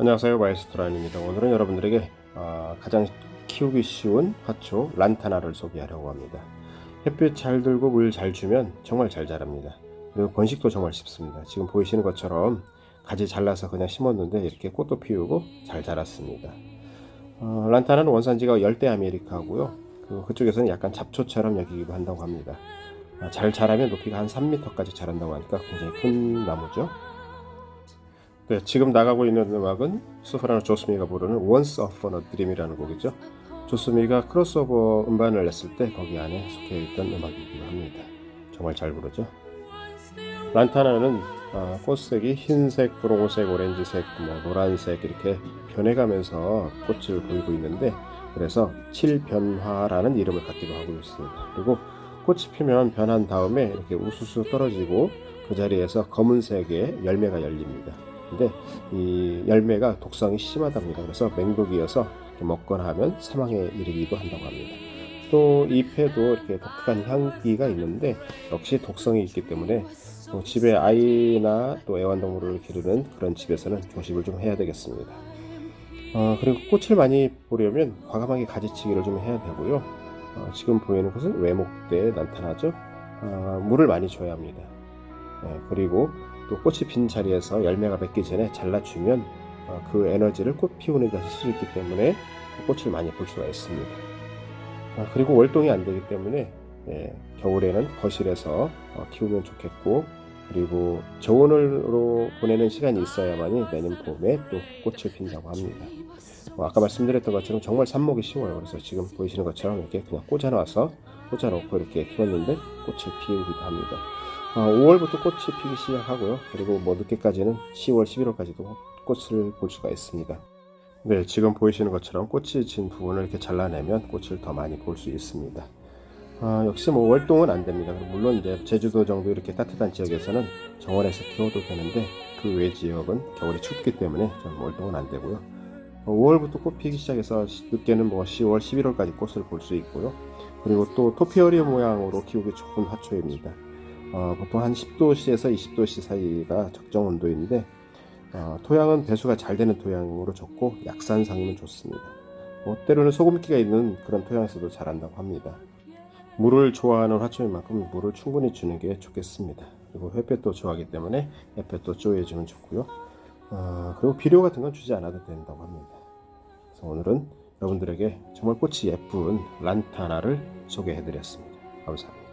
안녕하세요. 마이스트라인입니다. 오늘은 여러분들에게 아, 가장 키우기 쉬운 화초 란타나를 소개하려고 합니다. 햇빛 잘 들고 물 잘 주면 정말 잘 자랍니다. 그리고 번식도 정말 쉽습니다. 지금 보이시는 것처럼 가지 잘라서 그냥 심었는데 이렇게 꽃도 피우고 잘 자랐습니다. 어, 란타나는 원산지가 열대 아메리카고요. 그, 그쪽에서는 약간 잡초처럼 여기기도 한다고 합니다. 아, 잘 자라면 높이가 한 3m까지 자란다고 하니까 굉장히 큰 나무죠 네, 지금 나가고 있는 음악은 소프라노 조스미가 부르는 Once Upon a Dream이라는 곡이죠. 조스미가 크로스오버 음반을 냈을 때 거기 안에 속해 있던 음악이기도 합니다. 정말 잘 부르죠. 란타나는 아, 꽃색이 흰색, 분홍색, 오렌지색, 뭐 노란색 이렇게 변해가면서 꽃을 보이고 있는데 그래서 칠변화라는 이름을 갖기도 하고 있습니다. 그리고 꽃이 피면 변한 다음에 이렇게 우수수 떨어지고 그 자리에서 검은색의 열매가 열립니다. 근데 이 열매가 독성이 심하답니다. 그래서 맹독이어서 먹거나 하면 사망에 이르기도 한다고 합니다. 또 잎에도 이렇게 독특한 향기가 있는데 역시 독성이 있기 때문에 또 집에 아이나 또 애완동물을 기르는 그런 집에서는 조심을 좀 해야 되겠습니다. 어, 그리고 꽃을 많이 보려면 과감하게 가지치기를 좀 해야 되고요. 어, 지금 보이는 것은 외목대에 나타나죠. 어, 물을 많이 줘야 합니다. 네, 그리고 또 꽃이 핀 자리에서 열매가 맺기 전에 잘라주면 어, 그 에너지를 꽃 피우는 데 쓸 수 있기 때문에 꽃을 많이 볼 수가 있습니다. 아, 그리고 월동이 안 되기 때문에 예, 겨울에는 거실에서 어, 키우면 좋겠고 그리고 저온으로 보내는 시간이 있어야만이 내년 봄에 또 꽃을 핀다고 합니다. 뭐 아까 말씀드렸던 것처럼 정말 삽목이 쉬워요. 그래서 지금 보이시는 것처럼 이렇게 그냥 꽂아놔서 꽂아놓고 이렇게 키웠는데 꽃을 피우기도 합니다. 어, 5월부터 꽃이 피기 시작하고요. 그리고 뭐 늦게까지는 10월, 11월까지도 꽃을 볼 수가 있습니다. 네, 지금 보이시는 것처럼 꽃이 진 부분을 이렇게 잘라내면 꽃을 더 많이 볼 수 있습니다. 아, 역시 뭐 월동은 안 됩니다. 물론 이제 제주도 정도 이렇게 따뜻한 지역에서는 정원에서 키워도 되는데 그 외 지역은 겨울이 춥기 때문에 좀 월동은 안 되고요. 어, 5월부터 꽃 피기 시작해서 시- 늦게는 뭐 10월, 11월까지 꽃을 볼 수 있고요. 그리고 또 토피어리 모양으로 키우기 좋은 화초입니다. 어, 보통 한 10도씨에서 20도씨 사이가 적정 온도인데 어, 토양은 배수가 잘 되는 토양으로 좋고 약산성이면 좋습니다. 뭐 때로는 소금기가 있는 그런 토양에서도 자란다고 합니다. 물을 좋아하는 화초인 만큼 물을 충분히 주는 게 좋겠습니다. 그리고 햇볕도 좋아하기 때문에 햇볕도 쪼여주면 좋고요. 어, 그리고 비료 같은 건 주지 않아도 된다고 합니다. 그래서 오늘은 여러분들에게 정말 꽃이 예쁜 란타나를 소개해드렸습니다. 감사합니다.